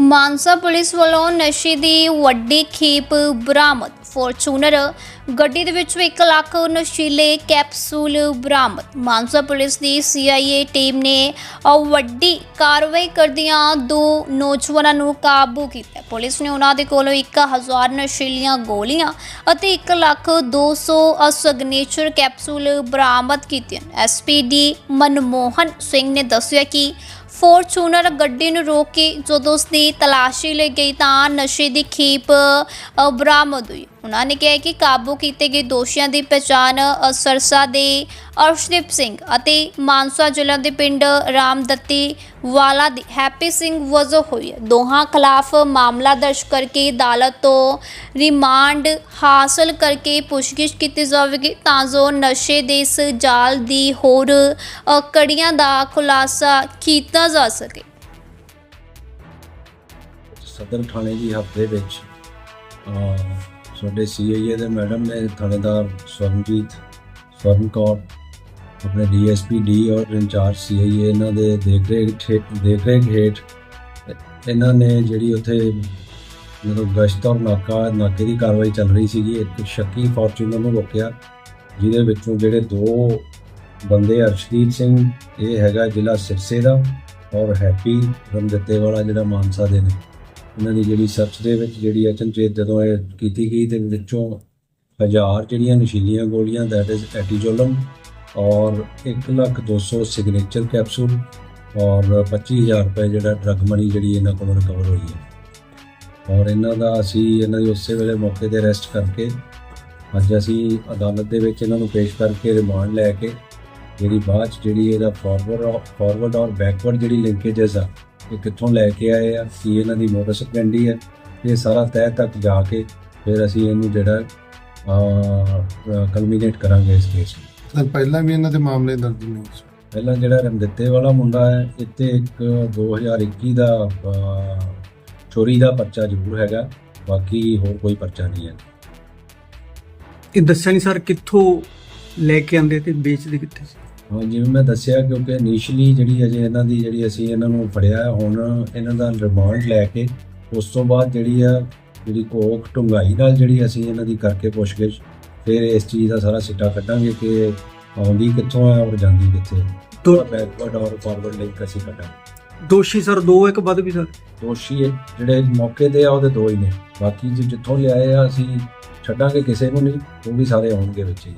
Mansa police ਵੱਲੋਂ ਨਸ਼ੇ ਦੀ ਵੱਡੀ ਖੇਪ ਬਰਾਮਦ। ਫੋਰਚੂਨਰ ਗੱਡੀ ਦੇ ਵਿੱਚੋਂ 1 ਲੱਖ ਨਸ਼ੀਲੇ ਕੈਪਸੂਲ ਬਰਾਮਦ। ਮਾਨਸਾ ਪੁਲਿਸ ਦੀ ਸੀਆਈਏ ਟੀਮ ਨੇ ਵੱਡੀ ਕਾਰਵਾਈ ਕਰਦਿਆਂ ਦੋ ਨੌਜਵਾਨਾਂ ਨੂੰ ਕਾਬੂ ਕੀਤਾ। ਪੁਲਿਸ ਨੇ ਉਹਨਾਂ ਦੇ ਕੋਲੋਂ 1000 ਨਸ਼ੀਲੀਆਂ ਗੋਲੀਆਂ ਅਤੇ 1 ਲੱਖ 200 ਸਿਗਨੇਚਰ ਕੈਪਸੂਲ ਬਰਾਮਦ ਕੀਤੇ ਹਨ। ਐਸਪੀਡੀ ਮਨਮੋਹਨ ਸਿੰਘ ਨੇ ਦੱਸਿਆ ਕਿ ਫੋਰਚੂਨਰ ਗੱਡੀ ਨੂੰ ਰੋਕ ਕੇ ਜਦੋਂ ਉਸ ਦੀ ਤਲਾਸ਼ੀ ਲਈ ਗਈ ਤਾਂ ਨਸ਼ੇ ਦੀ ਖੀਪ ਬਰਾਮਦ ਹੋਈ। ਉਹਨਾਂ ਨੇ ਕਿਹਾ ਕਿ ਕਾਬੂ ਕੀਤੇ ਗਏ ਦੋਸ਼ੀਆਂ ਦੀ ਪਛਾਣ ਸਰਸਾ ਦੇ ਅਰਸ਼ਦੀਪ ਸਿੰਘ ਅਤੇ ਮਾਨਸਾ ਜ਼ਿਲ੍ਹਾ ਦੇ ਪਿੰਡ ਰਾਮਦੱਤੀ ਵਾਲਾ ਦੀ ਹੈਪੀ ਸਿੰਘ ਵਜੋਂ ਹੋਈ ਹੈ। ਦੋਹਾਂ ਖਿਲਾਫ ਮਾਮਲਾ ਦਰਜ ਕਰਕੇ ਅਦਾਲਤ ਤੋਂ ਰਿਮਾਂਡ ਹਾਸਲ ਕਰਕੇ ਪੁੱਛਗਿੱਛ ਕੀਤੀ ਜਾਵੇਗੀ, ਤਾਂ ਜੋ ਨਸ਼ੇ ਦੇ ਇਸ ਜਾਲ ਦੀ ਹੋਰ ਕੜੀਆਂ ਦਾ ਖੁਲਾਸਾ ਕੀਤਾ ਜਾ ਸਕੇ। ਸਦਰ ਥਾਣੇ ਦੀ ਹਫ਼ਤੇ ਵਿੱਚ ਅਹ, ਸਾਡੇ ਸੀਆਈਏ ਦੇ ਮੈਡਮ ਨੇ ਥਾਣੇਦਾਰ ਸਵਰਨਜੀਤ ਸਵਰਨ ਕੌਰ ਆਪਣੇ ਡੀਐਸਪੀ ਡੀ ਔਰ ਇੰਚਾਰਜ ਸੀਆਈਏ ਇਹਨਾਂ ਦੇ ਦੇਖ ਰੇਖ ਹੇ- ਦੇਖ ਰੇਖ ਹੇਠ ਇਹਨਾਂ ਨੇ ਜਿਹੜੀ ਉੱਥੇ ਜਦੋਂ ਗਸ਼ਤ ਔਰ ਨਾਕਾ ਨਾਕੇ ਦੀ ਕਾਰਵਾਈ ਚੱਲ ਰਹੀ ਸੀਗੀ ਇੱਕ ਸ਼ੱਕੀ ਫੋਰਚੂਨਰ ਨੂੰ ਰੋਕਿਆ ਜਿਹਦੇ ਵਿੱਚੋਂ ਜਿਹੜੇ ਦੋ ਬੰਦੇ ਅਰਸ਼ਦੀਪ ਸਿੰਘ ਇਹ ਹੈਗਾ ਜ਼ਿਲ੍ਹਾ ਸਿਰਸੇ ਦਾ ਔਰ ਹੈਪੀ ਰਮਦੱਤੇ ਵਾਲਾ ਜਿਹੜਾ ਮਾਨਸਾ ਦੇ ਨੇ। ਇਹਨਾਂ ਦੀ ਜਿਹੜੀ ਸਰਚ ਦੇ ਵਿੱਚ ਜਿਹੜੀ ਅਚਨਚੇਤ ਜਦੋਂ ਇਹ ਕੀਤੀ ਗਈ ਤੇ ਵਿੱਚੋਂ ਹਜ਼ਾਰ ਜਿਹੜੀਆਂ ਨਸ਼ੀਲੀਆਂ ਗੋਲੀਆਂ ਦੈਟ ਇਜ਼ ਐਟੀਜੋਲਮ ਔਰ 1 ਲੱਖ 200 ਸਿਗਨੇਚਰ ਕੈਪਸੂਲ ਔਰ 25000 ਰੁਪਏ ਜਿਹੜਾ ਡਰਗ ਮਨੀ ਜਿਹੜੀ ਇਹਨਾਂ ਕੋਲੋਂ ਰਿਕਵਰ ਹੋਈ ਹੈ। ਔਰ ਇਹਨਾਂ ਦਾ ਅਸੀਂ ਇਹਨਾਂ ਦੀ ਉਸੇ ਵੇਲੇ ਮੌਕੇ ਤੇ ਅਰੈਸਟ ਕਰਕੇ ਅੱਜ ਅਸੀਂ ਅਦਾਲਤ ਦੇ ਵਿੱਚ ਇਹਨਾਂ ਨੂੰ ਪੇਸ਼ ਕਰਕੇ ਰਿਮਾਂਡ ਲੈ ਕੇ ਜਿਹੜੀ ਬਾਅਦ 'ਚ ਜਿਹੜੀ ਇਹਦਾ ਫਾਰਵਰਡ ਫਾਰਵਰਡ ਔਰ ਬੈਕਵਰਡ ਜਿਹੜੀ ਲਿੰਕੇजेस ਆ ਇਹ ਕਿੱਥੋਂ ਲੈ ਕੇ ਆਏ ਆ ਕੀ ਇਹਨਾਂ ਦੀ ਮੋਟਰ ਸਪੈਂਡੀ ਹੈ ਇਹ ਸਾਰਾ ਤਹਿ ਤੱਕ ਜਾ ਕੇ ਫਿਰ ਅਸੀਂ ਇਹਨੂੰ ਜਿਹੜਾ ਕਲਮੀਨੇਟ ਕਰਾਂਗੇ ਇਸ ਕੇਸ ਨੂੰ। ਸਰ ਪਹਿਲਾਂ ਵੀ ਇਹਨਾਂ ਦੇ ਮਾਮਲੇ ਦਰਜ ਨੇ ਪਹਿਲਾਂ ਜਿਹੜਾ ਰਮਦਿੱਤੇ ਵਾਲਾ ਮੁੰਡਾ ਹੈ ਇੱਥੇ ਇੱਕ 2021 ਦਾ ਚੋਰੀ ਦਾ ਪਰਚਾ ਜ਼ਰੂਰ ਹੈਗਾ ਬਾਕੀ ਹੋਰ ਕੋਈ ਪਰਚਾ ਨਹੀਂ ਹੈ। ਇਹ ਦੱਸਿਆ ਨਹੀਂ ਸਰ ਕਿੱਥੋਂ ਲੈ ਕੇ ਆਂਦੇ ਤੇ ਵੇਚਦੇ ਕਿੱਥੇ ਸੀ? ਹਾਂ ਜਿਵੇਂ ਮੈਂ ਦੱਸਿਆ ਕਿਉਂਕਿ ਇਨੀਸ਼ੀਅਲੀ ਜਿਹੜੀ ਅਜੇ ਇਹਨਾਂ ਦੀ ਜਿਹੜੀ ਅਸੀਂ ਇਹਨਾਂ ਨੂੰ ਫੜਿਆ ਹੁਣ ਇਹਨਾਂ ਦਾ ਰਿਮਾਂਡ ਲੈ ਕੇ ਉਸ ਤੋਂ ਬਾਅਦ ਜਿਹੜੀ ਆ ਜਿਹੜੀ ਕੋਕ ਢੁੰਗਾਈ ਨਾਲ ਜਿਹੜੀ ਅਸੀਂ ਇਹਨਾਂ ਦੀ ਕਰਕੇ ਪੁੱਛਗਿੱਛ ਫਿਰ ਇਸ ਚੀਜ਼ ਦਾ ਸਾਰਾ ਸਿੱਟਾ ਕੱਢਾਂਗੇ ਕਿ ਆਉਂਦੀ ਕਿੱਥੋਂ ਹੈ ਔਰ ਜਾਂਦੀ ਕਿੱਥੇ ਦੋ ਬੈਕਵਰਡ ਔਰ ਫਾਰਵਰਡ ਲਿੰਕ ਅਸੀਂ ਕੱਢਾਂਗੇ। ਦੋਸ਼ੀ ਸਰ ਦੋ ਇੱਕ ਵੱਧ ਵੀ ਸਰ? ਦੋਸ਼ੀ ਹੈ ਜਿਹੜੇ ਮੌਕੇ ਤੇ ਆ ਉਹਦੇ ਦੋ ਹੀ ਨੇ। ਬਾਕੀ ਜਿੱਥੋਂ ਲਿਆਏ ਆ ਅਸੀਂ ਛੱਡਾਂਗੇ ਕਿਸੇ ਨੂੰ ਨਹੀਂ ਉਹ ਵੀ ਸਾਰੇ ਆਉਣਗੇ ਵਿੱਚ ਹੀ।